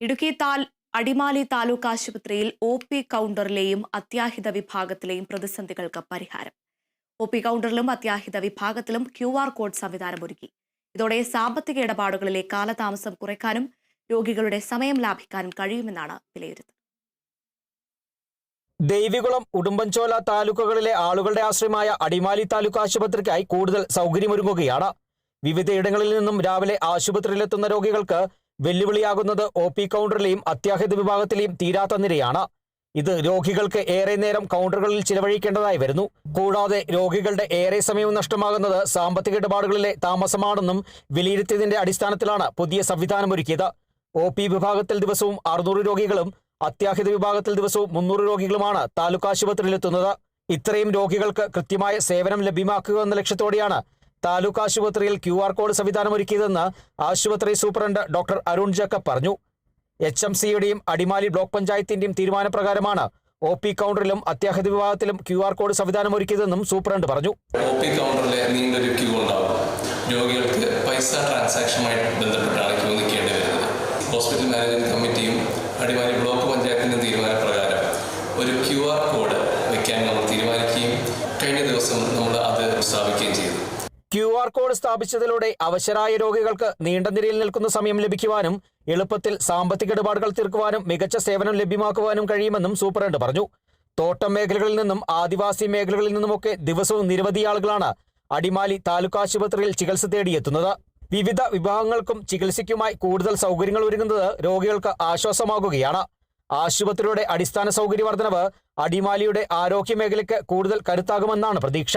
ഇടുക്കി താൽ അടിമാലി താലൂക്ക് ആശുപത്രിയിൽ O P കൗണ്ടറിലെയും അത്യാഹിത വിഭാഗത്തിലെയും പ്രതിസന്ധികൾക്ക് പരിഹാരം. ഒ പി കൗണ്ടറിലും അത്യാഹിത വിഭാഗത്തിലും ക്യു ആർ കോഡ് സംവിധാനം ഒരുക്കി. ഇതോടെ സാമ്പത്തിക ഇടപാടുകളിലെ കാലതാമസം കുറയ്ക്കാനും രോഗികളുടെ സമയം ലാഭിക്കാനും കഴിയുമെന്നാണ് വിലയിരുത്തൽ. ദേവികുളം ഉടുമ്പൻചോല താലൂക്കുകളിലെ ആളുകളുടെ ആശ്രയമായ അടിമാലി താലൂക്ക് ആശുപത്രിക്കായി കൂടുതൽ സൗകര്യമൊരുങ്ങുകയാണ്. വിവിധയിടങ്ങളിൽ നിന്നും രാവിലെ ആശുപത്രിയിലെത്തുന്ന രോഗികൾക്ക് വെല്ലുവിളിയാകുന്നത് ഒ പി കൗണ്ടറിലെയും അത്യാഹിത വിഭാഗത്തിലെയും തീരാത്ത നിരയാണ്. ഇത് രോഗികൾക്ക് ഏറെ നേരം കൗണ്ടറുകളിൽ ചിലവഴിക്കേണ്ടതായി വരുന്നു. കൂടാതെ രോഗികളുടെ ഏറെ സമയവും നഷ്ടമാകുന്നത് സാമ്പത്തിക ഇടപാടുകളിലെ താമസമാണെന്നും വിലയിരുത്തിയതിന്റെ അടിസ്ഥാനത്തിലാണ് പുതിയ സംവിധാനമൊരുക്കിയത് ഒ പി വിഭാഗത്തിൽ ദിവസവും അറുന്നൂറ് രോഗികളും അത്യാഹിത വിഭാഗത്തിൽ ദിവസവും മുന്നൂറ് രോഗികളുമാണ് താലൂക്ക് ആശുപത്രിയിലെത്തുന്നത്. ഇത്രയും രോഗികൾക്ക് കൃത്യമായ സേവനം ലഭ്യമാക്കുക എന്ന ലക്ഷ്യത്തോടെയാണ് താലൂക്ക് ആശുപത്രിയിൽ ക്യു ആർ കോഡ് സംവിധാനം ഒരുക്കിയതെന്ന് ആശുപത്രി സൂപ്രണ്ട് ഡോക്ടർ അരുൺ ജക്കബ് പറഞ്ഞു. എച്ച് എം സിയുടെയും അടിമാലി ബ്ലോക്ക് പഞ്ചായത്തിന്റെയും തീരുമാനപ്രകാരമാണ് ഒ പി കൗണ്ടറിലും അത്യാഹിത വിഭാഗത്തിലും ക്യു ആർ കോഡ് സംവിധാനം ഒരുക്കിയതെന്നും സൂപ്രണ്ട് പറഞ്ഞു. ഒ പി കൗണ്ടറിൽ നീണ്ടൊരു ക്യൂ ഉണ്ടാവും. രോഗികൾക്ക് പൈസ ട്രാൻസാക്ഷനുമായി ബന്ധപ്പെട്ടാണ് ക്യൂ നിൽക്കേണ്ടി വരുന്നത്. ഹോസ്പിറ്റൽ മാനേജ്മെന്റ് കമ്മിറ്റിയും അടിമാലി ബ്ലോക്ക് പഞ്ചായത്തിന്റെ തീരുമാനപ്രകാരം ഒരു ക്യു ആർ കോഡ് വയ്ക്കാൻ നമ്മൾ തീരുമാനിക്കുകയും കഴിഞ്ഞ ദിവസം നമ്മൾ അത് സ്ഥാപിക്കുകയും ചെയ്തു. ക്യു ആർ കോഡ് സ്ഥാപിച്ചതിലൂടെ അവശരായ രോഗികൾക്ക് നീണ്ട നിരയിൽ നിൽക്കുന്ന സമയം ലഭിക്കുവാനും എളുപ്പത്തിൽ സാമ്പത്തിക ഇടപാടുകൾ തീർക്കുവാനും മികച്ച സേവനം ലഭ്യമാക്കുവാനും കഴിയുമെന്നും സൂപ്രണ്ട് പറഞ്ഞു. തോട്ടം മേഖലകളിൽ നിന്നും ആദിവാസി മേഖലകളിൽ നിന്നുമൊക്കെ ദിവസവും നിരവധി ആളുകളാണ് അടിമാലി താലൂക്ക് ആശുപത്രിയിൽ ചികിത്സ തേടിയെത്തുന്നത്. വിവിധ വിഭാഗങ്ങൾക്കും ചികിത്സയ്ക്കുമായി കൂടുതൽ സൗകര്യങ്ങൾ ഒരുങ്ങുന്നത് രോഗികൾക്ക് ആശ്വാസമാകുകയാണ്. ആശുപത്രിയുടെ അടിസ്ഥാന സൗകര്യ വർധനവ് അടിമാലിയുടെ ആരോഗ്യ മേഖലയ്ക്ക് കൂടുതൽ കരുത്താകുമെന്നാണ് പ്രതീക്ഷ.